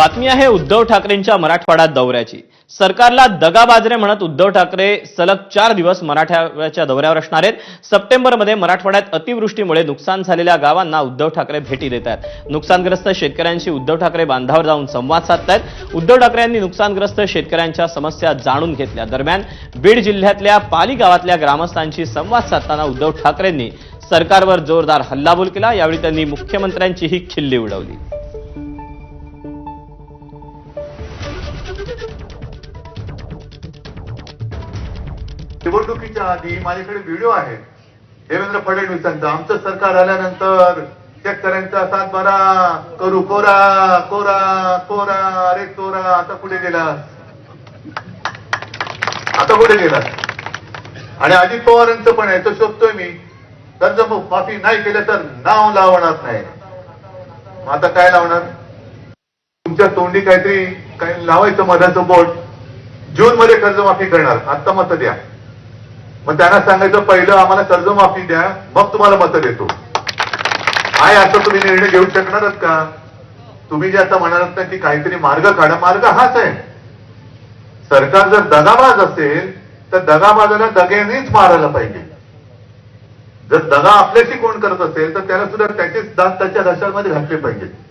बातमी आहे उद्धव ठाकरेंच्या मराठवाडा दौऱ्याची. सरकारला दगाबाजरे म्हणत उद्धव ठाकरे सलग चार दिवस मराठवाड्याच्या दौऱ्यावर असणार आहेत. सप्टेंबरमध्ये मराठवाड्यात अतिवृष्टीमुळे नुकसान झालेल्या गावांना उद्धव ठाकरे भेटी देत आहेत. नुकसानग्रस्त शेतकऱ्यांशी उद्धव ठाकरे बांधावर जाऊन संवाद साधतायत. उद्धव ठाकरे यांनी नुकसानग्रस्त शेतकऱ्यांच्या समस्या जाणून घेतल्या. दरम्यान बीड जिल्ह्यातल्या पाली गावातल्या ग्रामस्थांशी संवाद साधताना उद्धव ठाकरेंनी सरकारवर जोरदार हल्लाबोल केला. यावेळी त्यांनी मुख्यमंत्र्यांचीही खिल्ली उडवली. निवडणुकीच्या आधी माझ्याकडे व्हिडिओ आहे. देवेंद्र फडणवीसांचा आमचं सरकार आल्यानंतर शेतकऱ्यांचा सातबारा करू. कोरा कोरा कोरा अरे कोरा. आता कुठे गेला. आता कुठे गेला. आणि अजित पवारांचं पण आहे. तो शोधतोय मी. कर्ज माफी नाही केलं तर नाव लावणार नाही. आता काय लावणार? तुमच्या तोंडी काहीतरी काही लावायचं मधाचं बोट जून मध्ये कर्जमाफी करणार. आता मत द्या. मग त्यांना सांगायचं पहिलं आम्हाला कर्जमाफी द्या मग तुम्हाला मत देतो. आहे असं तुम्ही निर्णय घेऊ शकणारच का? तुम्ही जे आता म्हणालात ना की काहीतरी मार्ग काढा. मार्ग हाच आहे. सरकार जर दगाबाज असेल तर दगाबाजाला दगेनेच मारायला पाहिजे. जर दगा आपल्याशी कोण करत असेल तर त्याला सुद्धा त्याचेच दात त्याच्या घशामध्ये घातले पाहिजे